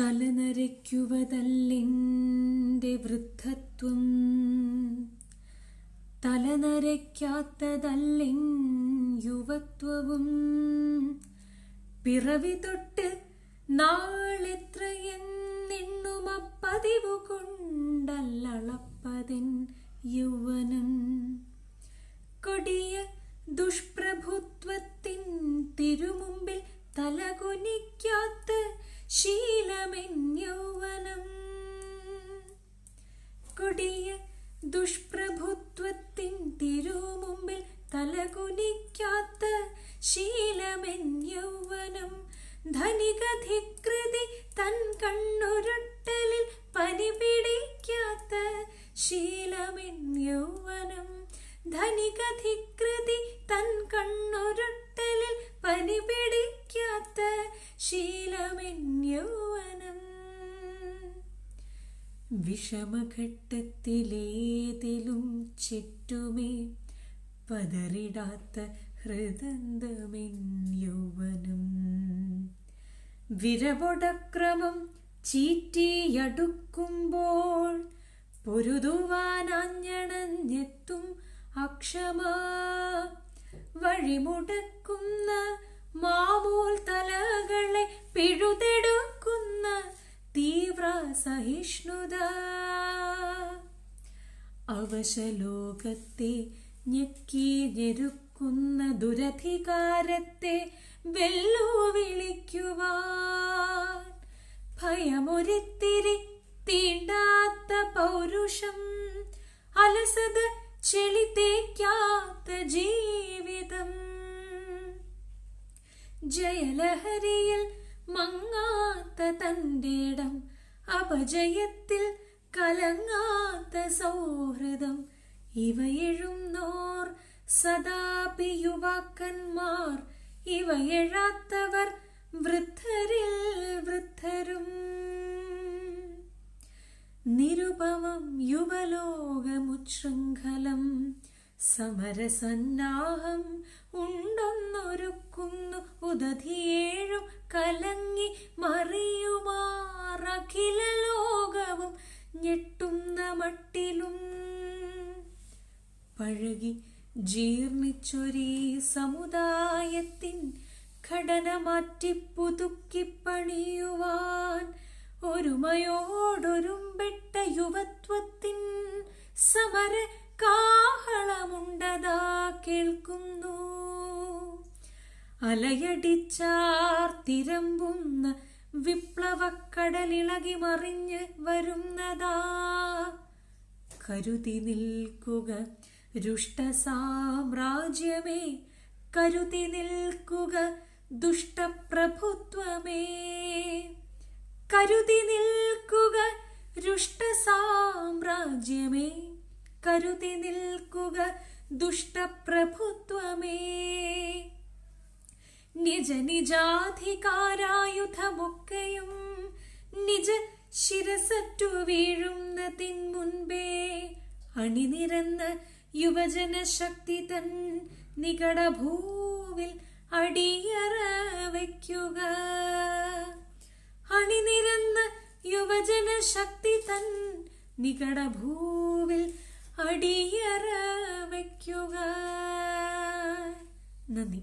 തലനരയ്ക്കുവതല്ലെന്റെ വൃദ്ധത്വം. തലനരയ്ക്കാത്തതല്ലിൻ യുവത്വവും. പിറവി തൊട്ട് നാളെത്രയെന്നെണ്ണുമപ്പതിവു കൊണ്ടല്ലളപ്പതിൻ യൗവനം. കൊടിയ ദുഷ്പ്രഭുത്വത്തിൻ തിരുമുമ്പിൽ തലകുനിക്കാത്ത ശീലമെൻ യൗവനം കൊടിയ ദുഷ്പ്രഭുത്വത്തിൻ തിരുമുമ്പിൽ തലകുനിക്കാത്ത ശീലമെന്യൗവനം. ധനികധികൃതി തൻ കണ്ണുരുട്ടലിൽ പനി പിടിക്കാത്ത ശീലമെൻ യൗവനം ധനികധികൃതി തൻ കണ്ണുരുട്ടലിൽ പനി പിടിക്കാത്ത ശീലമെൻ യൗവനം വിഷമഘട്ടത്തിലേതിലും ചുറ്റുമേ പതറിടാത്ത ഹൃദന്തമെന്യൗവനം. വിരവൊടക്രമം ചീറ്റിയടുക്കുമ്പോൾ പൊരുതുവാനാഞ്ഞണഞ്ഞെത്തും അക്ഷമാ. വഴിമുടക്കുന്ന മാമൂൽ തലകളെ പിഴുതെടുക്കുന്ന തീവ്ര സഹിഷ്ണുത. അവശലോകത്തെ ഞെക്കി ഞെരുക്കുന്ന ദുരധികാരത്തെ വെല്ലുവിളിക്കുവാൻ ഭയമൊരിത്തിരി തീണ്ടാത്ത പൗരുഷം അലസത ചെളിത്തേക്കാത്ത ജീവിതം. ജയലഹരിയിൽ മങ്ങാത്ത തന്റെ ഇടം അപജയത്തിൽ കലങ്ങാത്ത സൗഹൃദം. ഇവയെഴുന്നോർ സദാപി യുവാക്കന്മാർ ഇവയെഴാത്തവർ നിരുപമം യുവലോകമുച്ഛൃംഖലം. സമരസന്നാഹം ഉണ്ടൊന്നൊരുക്കുന്നു ഉദധിയേഴും കലങ്ങി മറിയുമാറഖില ലോകവും ഞെട്ടുന്ന മട്ടിലും. പഴകി ജീർണിച്ചൊരീ സമുദായത്തിൻ ഘടന മാറ്റി പുതുക്കി പണിയുവാൻ ഒരുമയോടൊരുമ്പെട്ട യുവത്വത്തിൻ സമര കാഹളമുണ്ടതാ കേൾക്കുന്നു. അലയടിച്ചാർ തിരമ്പുന്ന വിപ്ലവക്കടലിളകി മറിഞ്ഞ് വരുന്നതാ. കരുതി നിൽക്കുക രുഷ്ടസാമ്രാജ്യമേ കരുതി നിൽക്കുക ദുഷ്ടപ്രഭുത്വമേ. കരുതി നിൽക്കുക രുഷ്ടസാമ്രാജ്യമേ കരുതി നിൽക്കുക ദുഷ്ടപ്രഭുത്വമേ നിജ നിജാധികാരായുധമൊക്കെയും നിജ ശിരസറ്റു വീഴുന്നതിൻ മുൻപേ. അണിനിരന്ന യുവജന ശക്തി തൻ നികടഭൂവിൽ അടിയറ വയ്ക്കുക. അണിനിരന്ന യുവജന ശക്തി തൻ നികടഭൂവിൽ അടിയറ വയ്ക്കുക. നന്ദി.